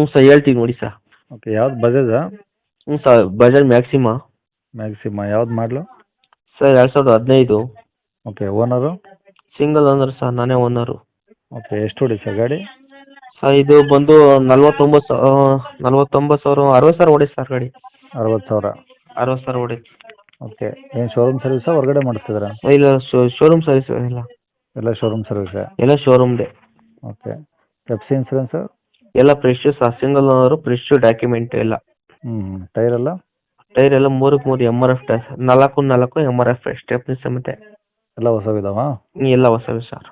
ಹ್ಞೂ ಸರ್ ಹೇಳ್ತೀವಿ ನೋಡಿ ಸರ್. ಓಕೆ ಯಾವ್ದು ಬಜಾಜಾ ಹ್ಞೂ ಸರ್ ಬಜಾಜ್ ಮ್ಯಾಕ್ಸಿಮಾ ಮ್ಯಾಕ್ಸಿಮ ಯಾವ್ದು ಮಾಡಲು? ಸರ್ ಎರಡು ಸಾವಿರದ ಹದಿನೈದು. Okay owner single owner sir ನಾನೇ ಓನರು ಓಕೆ ಎಷ್ಟು ಹೊಡಿ ಸರ್ ಗಾಡಿ? ಸರ್ ಇದು ಬಂದು ನಲ್ವತ್ತೊಂಬತ್ತು ಸಾವಿರ ನಲ್ವತ್ತೊಂಬತ್ತು ಸಾವಿರ ಅರವತ್ತು ಸಾವಿರ ಹೊಡಿ ಸರ್ ಗಾಡಿ. ಅರವತ್ತು ಸಾವಿರ. ಅರವತ್ತು ಸಾವಿರ ಹೊಡಿ. ಓಕೆ ಏನು ಶೋರೂಮ್ ಸರ್ವಿಸಾ ಹೊರಗಡೆ ಮಾಡಿಸ್ತಿದ್ದೀರಾ? ಇಲ್ಲ ಶೋರೂಮ್ ಸರ್ವಿಸ್ ಇಲ್ಲ ಎಲ್ಲ ಶೋರೂಮ್ ಸರ್ವಿಸೇ ಎಲ್ಲ ಡೇ ಓಕೆ ಪೆಪ್ಸಿ ಇನ್ಸೂರೆನ್ಸು ಎಲ್ಲ fresh sir single owner fresh document ಎಲ್ಲ. ಹ್ಞೂ ಟೈರ್ ಎಲ್ಲ? ಟೈರ್ ಎಲ್ಲ ಮೂರಕ್ಕೆ ಮೂರು ಎಂ ಆರ್ ಎಫ್ ಟೈರ್ ನಾಲ್ಕು ನಾಲ್ಕು ಎಂ ಆರ್ ಎಫ್ ಸ್ಟೆಪ್ನಿ ಸಮೇತ ಎಲ್ಲ ಹೊಸವಿದಾವಾ? ಎಲ್ಲ ಹೊಸವೇ ಸರ್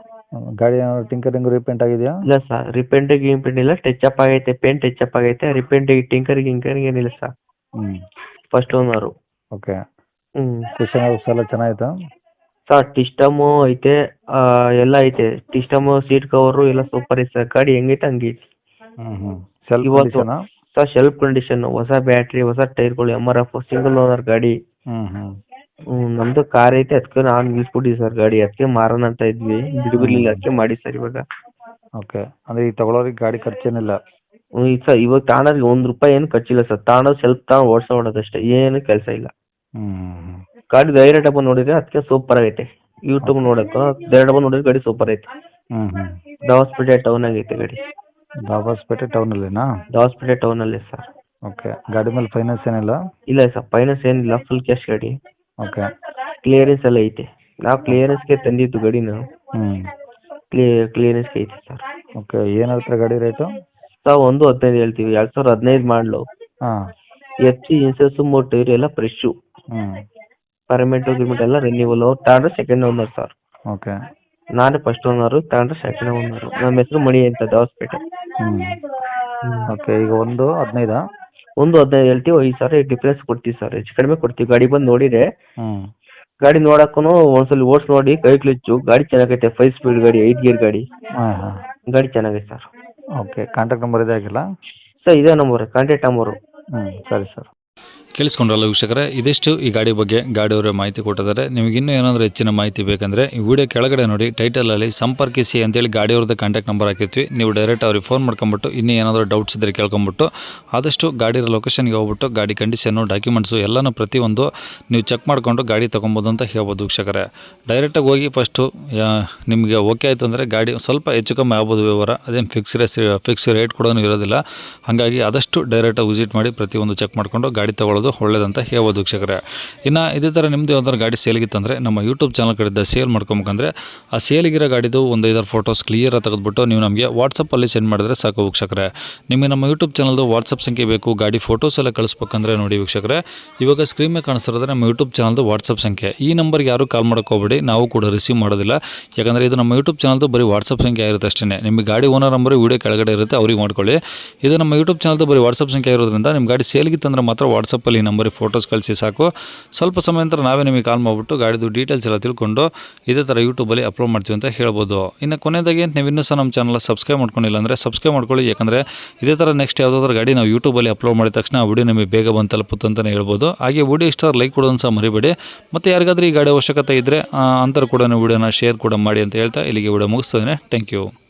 ಗಾಡಿ ಏನಾದ್ರು ಟಿಂಕರಿಂಗ್ ರೀಪೇಂಟ್ ಆಗಿದೆಯಾ? ಇಲ್ಲ ಸರ್ ರಿಪೇಂಟ್ ಗಿಂಪೇಂಟ್ ಇಲ್ಲ ಟಚ್ ಅಪ್ ಆಗೈತೆ ಪೇಂಟ್ ಟಚ್ ಅಪ್ ಆಗೈತೆ ರಿಪೇಂಟ್ ಟಿಂಕರ್ ಗಿಂಕರ್ ಏನಿಲ್ಲ ಸರ್ ಹ್ಞೂ ಫಸ್ಟ್ ಓನರು ಓಕೆ ಹ್ಞೂ ಕುಷನ್ ಹೌಸ್ ಎಲ್ಲ ಚೆನ್ನಾಗಿತ್ತಾ ಸರ್ ಟಿಸ್ಟಮು ಐತೆ ಆ, ಎಲ್ಲ ಐತೆ. ಟಿಸ್ಟಮು ಸೀಟ್ ಕವರು ಎಲ್ಲ ಸೂಪರ್ ಐತೆ ಸರ್ ಗಾಡಿ ಹೆಂಗೈತೆ ಹಂಗೈತೆ. ಇವತ್ತು- ಸರ್ ಶೆಲ್ಫ್ ಕಂಡೀಷನ್ ಹೊಸ ಬ್ಯಾಟ್ರಿ ಹೊಸ ಟೈರ್ಗಳು M R F single owner ಗಾಡಿ. ಹ್ಮ್ ನಮ್ಮದು ಕಾರ್ ಐತೆ ಅದಕ್ಕೆ ನಾನು ನಿಲ್ಸ್ಬಿಟ್ಟಿ ಸರ್ ಗಾಡಿ. ಅದಕ್ಕೆ ಮಾರೋಣ ಅಂತ ಇದ್ವಿ. ಬಿಡುವಿರ್ಲಿಲ್ಲ ಅದಕ್ಕೆ ಮಾಡಿ ಸರ್ ಇವಾಗ. ಓಕೆ ಅಂದ್ರೆ ಈ ತಗೊಳ್ಳೋರಿಗೆ ಗಾಡಿ ಖರ್ಚೇನಿಲ್ಲ? ಹ್ಮ್, ಈಗ ಸರ್ ಇವಾಗ ತಾಣೋರಿಗೆ ಒಂದ್ ರೂಪಾಯಿ ಏನು ಖರ್ಚಿಲ್ಲ ಸರ್. ತಾಣೋದು ಸೆಲ್ಫ್ ತಗೊಂಡು ಓಡಿಸೋಡೋದಷ್ಟೇ ಏನು ಕೆಲಸ ಇಲ್ಲ. ಗಾಡಿ ಧೈರ್ಯ ಡಬ್ಬ ನೋಡಿದ್ರೆ ಅದಕ್ಕೆ ಸೂಪರ್ ಆಗೈತೆ. ಯೂಟ್ಯೂಬ್ ನೋಡಕ್ಕೆ ಧೈರ್ಯ ಡಬ್ಬ ನೋಡಿದ್ರೆ ಗಾಡಿ ಸೂಪರ್ ಐತೆ ಹ್ಮ್ ಹ್ಮ್. ದಾವಸ್ಪೇಟೆ ಟೌನ್ ಆಗೈತೆ ಗಾಡಿ. ದಾಬಾಸ್ಪೇಟೆ ಟೌನಲ್ಲೇನಾ? ದಾವಸ್ಪೇಟೆ ಟೌನಲ್ಲಿ ಸರ್. ಓಕೆ ಗಾಡಿ ಮೇಲೆ ಫೈನಾನ್ಸ್ ಏನಿಲ್ಲ? ಇಲ್ಲ ಸರ್ ಫೈನಾನ್ಸ್ ಏನಿಲ್ಲ ಫುಲ್ ಕ್ಯಾಶ್ ಗಾಡಿ. ಓಕೆ. ಕ್ಲಿಯರೆನ್ಸ್ ಎಲ್ಲ ಐತೆ. ನಾವು ಕ್ಲಿಯರೆನ್ಸ್ಗೆ ತಂದಿದ್ದು ಗಾಡಿನ. ಹ್ಞೂ ಕ್ಲಿಯರ್ ಕ್ಲಿಯರೆನ್ಸ್ ಐತೆ ಸರ್. ಓಕೆ ಏನು ಹೇಳ್ತಾರೆ ಗಾಡಿ ರೇಟು? ಸರ್ ಒಂದು ಹದಿನೈದು ಹೇಳ್ತೀವಿ ಎರಡು ಸಾವಿರದ ಹದಿನೈದು ಮಾಡಲು. ಹಾಂ. ಎಫ್ ಸಿ ಇನ್ಸೂರೆನ್ಸು ಮೂರು ಟೈರ್ ಎಲ್ಲ ಫ್ರೆಶ್ಶು ಹ್ಞೂ ಪರ್ಮೆಂಟು ಗಿರ್ಮೆಂಟ್ ಎಲ್ಲ ರಿನ್ಯೂವಲ್ ತಗೊಂಡ್ರೆ ಸೆಕೆಂಡ್ ಓನರ್ ಸರ್. ಓಕೆ. ನಾನೇ ಫಸ್ಟ್ ಓನರು ತಗೊಂಡ್ರೆ ಸೆಕೆಂಡ್ ಓನರು ನಮ್ಮ ಹೆಸರು ಮಣಿ ಅಂತ ದಾವಸ್ಪೇಟೆ. ಓಕೆ ಈಗ ಒಂದು ಹದಿನೈದಾ? ಒಂದು ಹದಿನೈದು ಹೇಳ್ತೀವಿ ಐದು ಸಾವಿರ ಡಿಫ್ರೆನ್ಸ್ ಕೊಡ್ತೀವಿ ಸರ್ ಹೆಚ್ಚು ಕಡಿಮೆ ಕೊಡ್ತೀವಿ. ಗಾಡಿ ಬಂದು ನೋಡಿದ್ರೆ ಗಾಡಿ ನೋಡಕ್ಕೂ ಒಂದ್ಸಲ ಓಡ್ಸ್ ನೋಡಿ ಕೈ ಕ್ಲಿಚ್ಚು. ಗಾಡಿ ಚೆನ್ನಾಗೈತೆ ಫೈವ್ ಸ್ಪೀಡ್ ಗಾಡಿ ಐದ್ ಗೇರ್ ಗಾಡಿ. ಹಾಂ ಹಾಂ. ಗಾಡಿ ಚೆನ್ನಾಗೈತೆ ಸರ್ ಓಕೆ ಕಾಂಟ್ಯಾಕ್ಟ್ ನಂಬರ್ ಇದೆ ಆಗಿಲ್ಲ? ಸರ್ ಇದೇ ನಂಬರ್ ಕಾಂಟ್ಯಾಕ್ಟ್ ನಂಬರು ಹ್ಞೂ ಸರಿ ಸರ್ ಕೇಳಿಸ್ಕೊಂಡ್ರಲ್ಲ ವೀಕ್ಷಕರೇ? ಇದಿಷ್ಟು ಈ ಗಾಡಿ ಬಗ್ಗೆ ಗಾಡಿಯವರೇ ಮಾಹಿತಿ ಕೊಟ್ಟಿದ್ದಾರೆ. ನಿಮಗೆ ಇನ್ನೂ ಏನಾದರೂ ಹೆಚ್ಚಿನ ಮಾಹಿತಿ ಬೇಕಂದರೆ ಈ ವಿಡಿಯೋ ಕೆಳಗಡೆ ನೋಡಿ ಟೈಟಲಲ್ಲಿ ಸಂಪರ್ಕಿಸಿ ಅಂತೇಳಿ ಗಾಡಿಯವ್ರದ್ದು ಕಾಂಟ್ಯಾಕ್ಟ್ ನಂಬರ್ ಹಾಕಿರ್ತೀವಿ. ನೀವು ಡೈರೆಕ್ಟ್ ಅವ್ರಿಗೆ ಫೋನ್ ಮಾಡ್ಕೊಂಬಿಟ್ಟು, ಇನ್ನೂ ಏನಾದರೂ ಡೌಟ್ಸ್ ಇದ್ದರೆ ಕೇಳ್ಕೊಂಬಿಟ್ಟು, ಆದಷ್ಟು ಗಾಡಿ ಲೊಕೇಶನ್ಗೆ ಹೋಗ್ಬಿಟ್ಟು, ಗಾಡಿ ಕಂಡೀಷನ್ನು ಡಾಕ್ಯುಮೆಂಟ್ಸು ಎಲ್ಲನೂ ಪ್ರತಿಯೊಂದು ನೀವು ಚೆಕ್ ಮಾಡಿಕೊಂಡು ಗಾಡಿ ತೊಗೊಬೋದು ಅಂತ ಹೇಳ್ಬೋದು ವೀಕ್ಷಕರೇ. ಡೈರೆಕ್ಟಾಗಿ ಹೋಗಿ ಫಸ್ಟು ನಿಮಗೆ ಓಕೆ ಆಯಿತು ಅಂದರೆ ಗಾಡಿ ಸ್ವಲ್ಪ ಹೆಚ್ಚು ಕಮ್ಮಿ ಆಗ್ಬೋದು ವ್ಯವಹಾರ. ಅದೇನು ಫಿಕ್ಸ್ ರೇಸ್ ಫಿಕ್ಸ್ ರೇಟ್ ಕೂಡ ಇರೋದಿಲ್ಲ. ಹಾಗಾಗಿ ಆದಷ್ಟು ಡೈರೆಕ್ಟಾಗಿ ವಿಸಿಟ್ ಮಾಡಿ ಪ್ರತಿಯೊಂದು ಚೆಕ್ ಮಾಡಿಕೊಂಡು ಗಾಡಿ ತೊಗೊಳ್ಳೋದು ಒಳ್ಳೇದಂತ ಹೇಳ್ಬೋದು ವೀಕ್ಷಕರೇ. ಇನ್ನು ಇದೇ ಥರ ನಿಮ್ಮದು ಯಾವ್ದಾದ್ರು ಗಾಡಿ ಸೇಲ್ಗಿತ್ತಂದರೆ ನಮ್ಮ ಯೂಟ್ಯೂಬ್ ಚಾನಲ್ ಕಡೆಯಿಂದ ಸೇಲ್ ಮಾಡ್ಕೊಬೇಕಂದ್ರೆ ಆ ಸೇಲಿಗಿರೋ ಗಾಡಿದು ಒಂದು ಐದಾರು ಫೋಟೋಸ್ ಕ್ಲಿಯರಾಗಿ ತೆಗೆದುಬಿಟ್ಟು ನೀವು ನಮಗೆ ವಾಟ್ಸಪ್ಪಲ್ಲಿ ಸೆಂಡ್ ಮಾಡಿದ್ರೆ ಸಾಕು ವೀಕ್ಷಕರೇ. ನಿಮಗೆ ನಮ್ಮ ಯೂಟ್ಯೂಬ್ ಚಾನಲ್ದು ವಾಟ್ಸಪ್ ಸಂಖ್ಯೆ ಬೇಕು, ಗಾಡಿ ಫೋಟೋಸ್ ಎಲ್ಲ ಕಳಿಸ್ಬೇಕಂದ್ರೆ ನೋಡಿ ವೀಕ್ಷಕರೇ. ಇವಾಗ ಸ್ಕ್ರೀನ್ ಮೇಲೆ ಕಾಣಿಸ್ತಿರೋದ್ರೆ ನಮ್ಮ ಯೂಟ್ಯೂಬ್ ಚಾನಲ್ದು ವಾಟ್ಸಪ್ ಸಂಖ್ಯೆ. ಈ ನಂಬರ್ಗೆ ಯಾರು ಕಾಲ್ ಮಾಡ್ಕೋಬೇಡಿ ನಾವು ಕೂಡ ರಿಸೀವ್ ಮಾಡೋದಿಲ್ಲ. ಯಾಕಂದರೆ ಇದು ನಮ್ಮ ಯೂಟ್ಯೂಬ್ ಚಾನಲ್ದು ಬರೀ ವಾಟ್ಸಪ್ ಸಂಖ್ಯೆ ಇರುತ್ತೆ ಅಷ್ಟೇ ನಿಮಗೆ ಗಾಡಿ ಓನರ್ ನಂಬರ್ ವೀಡಿಯೋ ಕೆಳಗಡೆ ಇರುತ್ತೆ, ಅವ್ರಿಗೆ ಮಾಡ್ಕೊಳ್ಳಿ. ಇದು ನಮ್ಮ ಯೂಟ್ಯೂಬ್ ಚಾನಲ್ದು ಬರೀ ವಾಟ್ಸಪ್ ಸಂಖ್ಯೆ ಇರೋದ್ರಿಂದ ನಿಮ್ಮ ಗಾಡಿ ಸೇಲ್ಗಿತ್ತಂದ್ರೆ ಮಾತ್ರ ವಾಟ್ಸಪ್ಪಲ್ಲಿ ಈ ನಂಬರಿಗೆ ಫೋಟೋಸ್ ಕಳಿಸಿ ಸಾಕು. ಸ್ವಲ್ಪ ಸಮಯ ನಂತರ ನಾವೇ ನಿಮಗೆ ಕಾಲ್ ಮಾಡಿಬಿಟ್ಟು ಗಾಡಿದು ಡೀಟೇಲ್ಸ್ ಎಲ್ಲ ತಿಳ್ಕೊಂಡು ಇದೇ ಥರ ಯೂಟ್ಯೂಬಲ್ಲಿ ಅಪ್ಲೋಡ್ ಮಾಡ್ತೀವಿ ಅಂತ ಹೇಳ್ಬೋದು. ಇನ್ನು ಕೊನೆಯದಾಗಿ ನೀವು ಇನ್ನೂ ಸಹ ನಮ್ಮ ಚಾನಲ್ ಸಬ್ಸ್ಕ್ರೈಬ್ ಮಾಡ್ಕೊಂಡಿಲ್ಲ ಅಂದರೆ ಸಬ್ಸ್ಕ್ರೈಬ್ ಮಾಡ್ಕೊಳ್ಳಿ. ಯಾಕಂದರೆ ಇದೇ ಥರ ನೆಕ್ಸ್ಟ್ ಯಾವುದಾದ್ರೂ ಗಾಡಿ ನಾವು ಯೂಟ್ಯೂಬಲ್ಲಿ ಅಪ್ಲೋಡ್ ಮಾಡಿದ ತಕ್ಷಣ ಆ ವಿಡಿಯೋ ನಿಮಗೆ ಬೇಗ ಬಂದು ತಲುಪುತ್ತೆ ಅಂತಲೇ ಹೇಳ್ಬೋದು. ಹಾಗೆ ವಿಡಿಯೋ ಇಷ್ಟ ಲೈಕ್ ಕೊಡೋದನ್ನು ಸಹ ಮರಿಬೇಡಿ. ಮತ್ತು ಯಾರಿಗಾದ್ರೂ ಈ ಗಾಡಿ ಅವಶ್ಯಕತೆ ಇದ್ದರೆ ಅಂತರ ಕೂಡ ವಿಡಿಯೋನ ಶೇರ್ ಕೂಡ ಮಾಡಿ ಅಂತ ಹೇಳ್ತಾ ಇಲ್ಲಿಗೆ ವಿಡಿಯೋ ಮುಗಿಸ್ತದೆ ಥ್ಯಾಂಕ್ ಯು